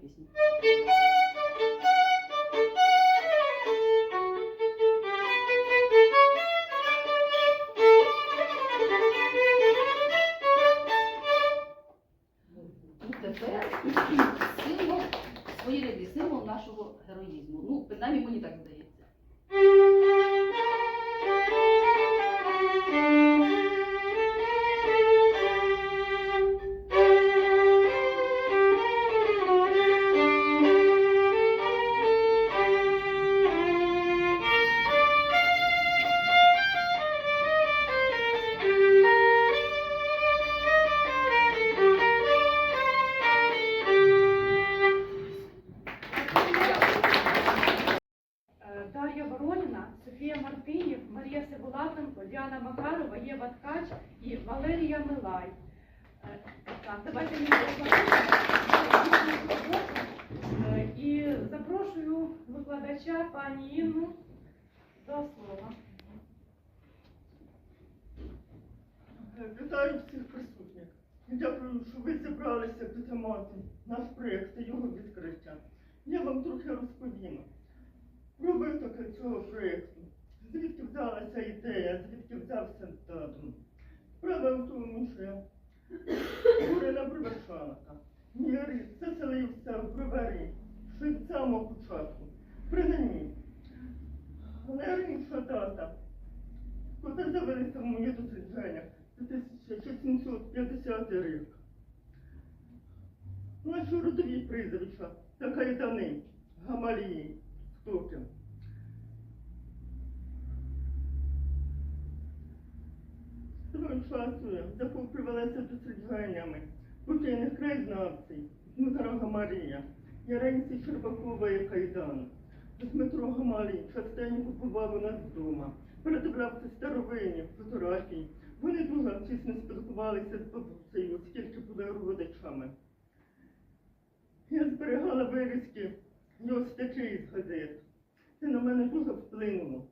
пісню. Тепер символ, своєрідний символ нашого героїзму. Ну, принаймні мені так Валерія Е, Так, давайте ми Е, І запрошую викладача пані Інну до слова. Вітаю всіх присутніх. Дякую, що ви зібралися підтримати наш проєкт та його відкриття. Я вам трохи розповім про витоки цього проєкту. Звідки взялася ідея, звідки взявся задум. Справа в тому, що Бурина Броварчанка. Мій рід заселився в броварі ще з самого початку. Принаймні. Але раніша дата Коли завелися в моє дослідження 1750 рік. Наші родові прізвища та кайдани, Гамалії, Стокін. З того часу захоплювалася дослідженнями покійних краєзнавців Дмитра Гамарія, Яринці Щербакова і Кайдан. Дмитро Гамалій частенько бував у нас вдома, передивлявся старовинні фотографії. Вони дуже тісно спілкувалися з бабусею, оскільки були родичами. Я зберігала вирізки його статей з газет. Це на мене дуже вплинуло.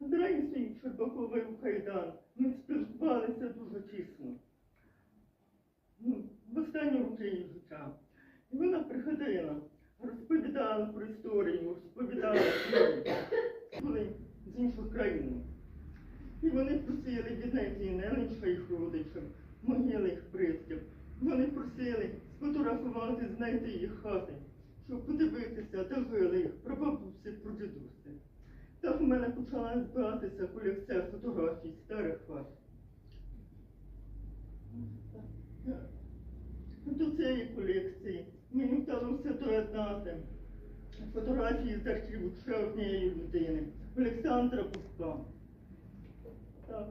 З Раїсою Щербаковою в Кайдан ми спілкувалися дуже тісно. Ну, в останні роки життя. І вона приходила, розповідала про історію, розповідала історію. З інших країн. І вони просили віднайти не лише їх родичів, могили їх предків. Вони просили сфотографувати, знайти їх хати, щоб подивитися, де жили їх прабабусі, прадідуси. Так у мене почала збиратися колекція фотографій старих хат. До цієї колекції мені вдалося доєднати фотографії з архіву ще однієї людини Олександра Пуска. Так.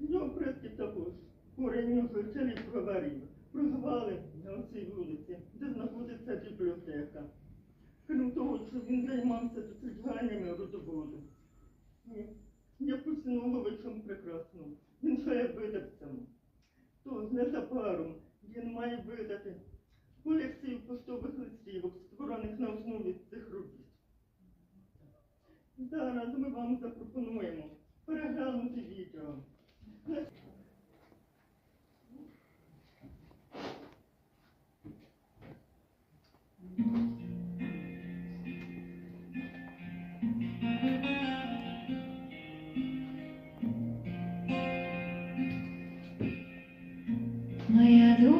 Його предки також корінні жителі броварів. Проживали на цій вулиці, де знаходиться бібліотека. Крім того, що він займався дослідженнями родоводу. Я поціновувачем прекрасно. Він ще є видавцем. То незабаром він має видати колекцію поштових листівок, створених на основі цих робіт. Зараз ми вам запропонуємо переглянути відео.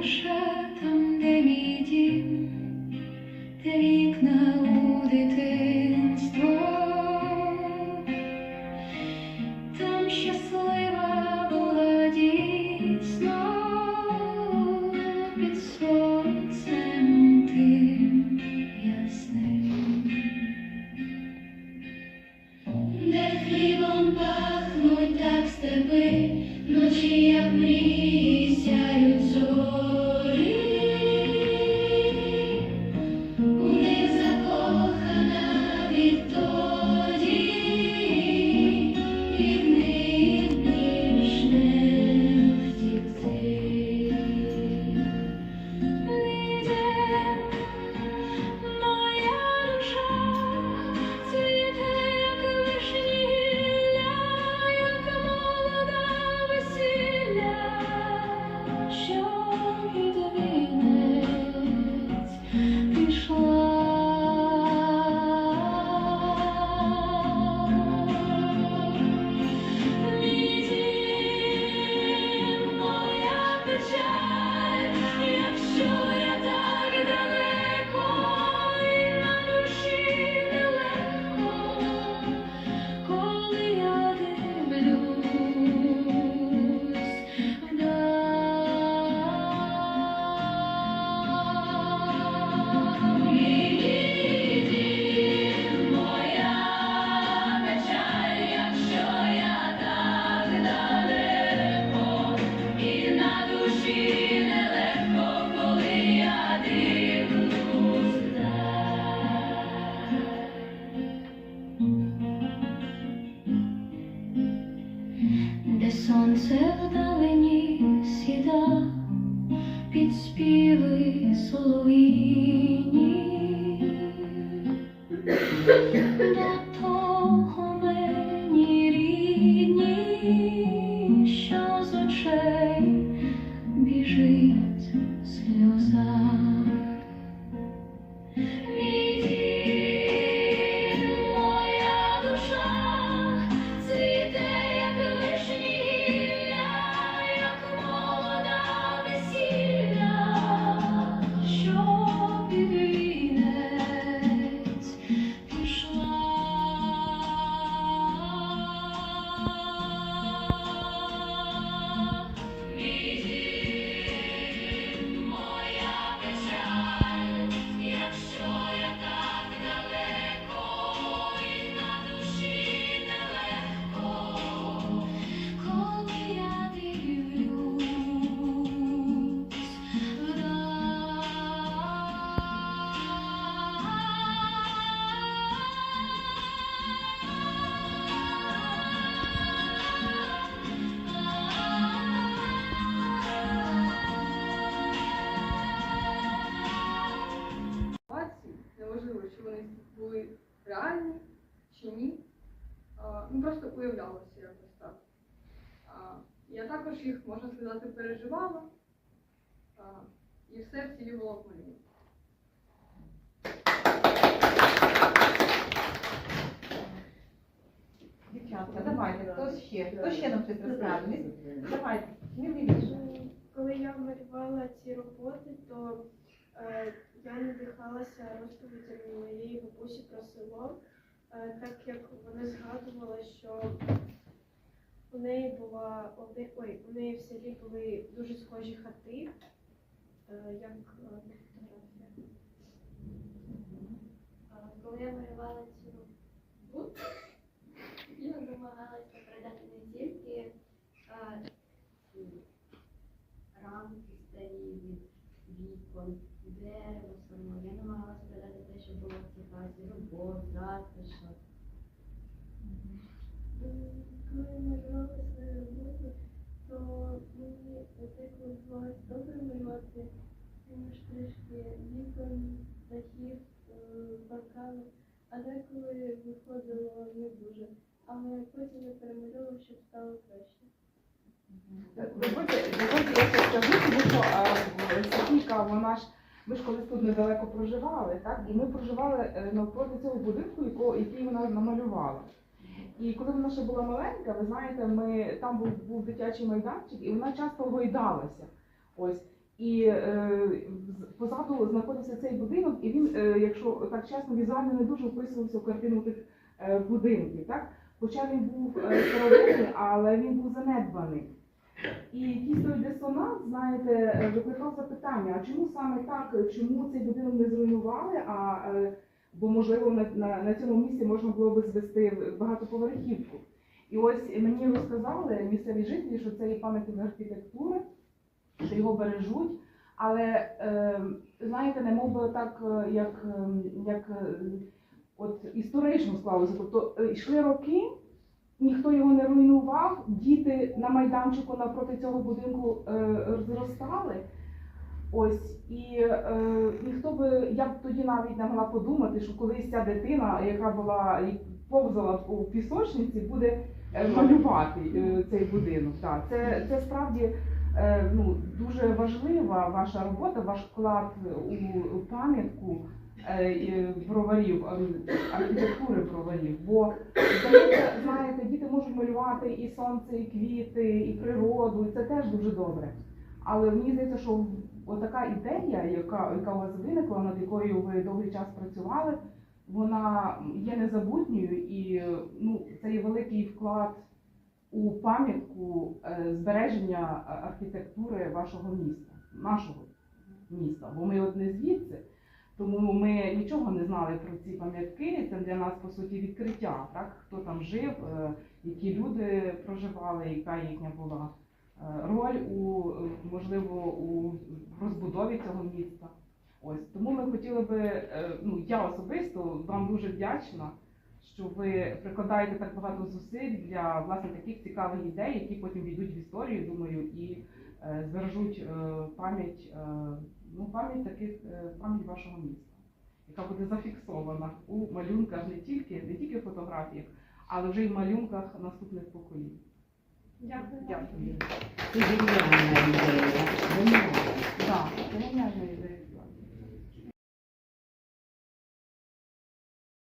Душа там, де мій дім, де вікна у дитинство, там щаслива чи ні. Ну, просто уявлялося якось так. Я також їх, можна сказати, переживала. І все вцілювало в мені. Дівчатка, давайте, хто ще? Хто ще нам щось розкаже? Давайте, сміливіше. Коли я малювала ці роботи, то е, я надихалася розповідями моєї бабусі про село, е, так як вона згадувала, що у неї була одне, ой, у неї в селі були дуже схожі хати, е, як е, на фотографіях. Коли я малювала цю бут, я намагалася передати не тільки а, ці рамки старі від вікон, дерево само. Я намагалася передати те, що було в цій хаті, затишок. Коли я малювала свою роботу, то мені деколи було добре малювати трішки вікон, дахів, паркану, а деколи виходило не дуже. Але потім я перемалювала, щоб стало краще. Дозвольте, дозвольте, я ще скажу, тому що Софійка, вона ж, ми ж колись тут недалеко проживали, так? І ми проживали е, навпроти цього будинку, який вона намалювала. І коли вона ще була маленька, ви знаєте, ми там був, був дитячий майданчик, і вона часто гойдалася. Ось. І е, позаду знаходився цей будинок, і він, е, якщо так чесно, візуально не дуже вписувався в картину тих е, будинків. Так? Хоча він був е, старовинний, але він був занедбаний. І той дисонанс, знаєте, е, викликав запитання, а чому саме так, чому цей будинок не зруйнували, а е, бо можливо на, на, на цьому місці можна було би звести багатоповерхівку. І ось мені розказали місцеві жителі, що це є пам'ятник архітектури, що його бережуть. Але е, знаєте, не мов би так, як, е, як от історично склалося. Тобто йшли роки, ніхто його не руйнував, діти на майданчику напроти цього будинку е, зростали. Ось і е, ніхто би, я б тоді навіть не могла подумати, що колись ця дитина, яка була повзала у пісочниці, буде е, малювати е, цей будинок. Так, це, це справді е, ну, дуже важлива ваша робота, ваш вклад у пам'ятку броварів, е, архітектури броварів. Бо знаєте, діти можуть малювати і сонце, і квіти, і природу, і це теж дуже добре. Але мені здається, що отака ідея, яка, яка у вас виникла, над якою ви довгий час працювали, вона є незабутньою і ну, це є великий вклад у пам'ятку е, збереження е, архітектури вашого міста, нашого міста. Бо ми от не звідси, тому ми нічого не знали про ці пам'ятки. Це для нас по суті відкриття, так хто там жив, е, які люди проживали, яка їхня була е, роль у можливо у розбудові цього міста. Ось тому ми хотіли би, е, ну я особисто вам дуже вдячна, що ви прикладаєте так багато зусиль для власне таких цікавих ідей, які потім війдуть в історію, думаю, і збережуть пам'ять, ну пам'ять таких е, пам'ять вашого міста, яка буде зафіксована у малюнках не тільки не тільки в фотографіях, але вже й в малюнках наступних поколінь. Дякую. Дякую. Це геніальна ідея. Геніальна ідея.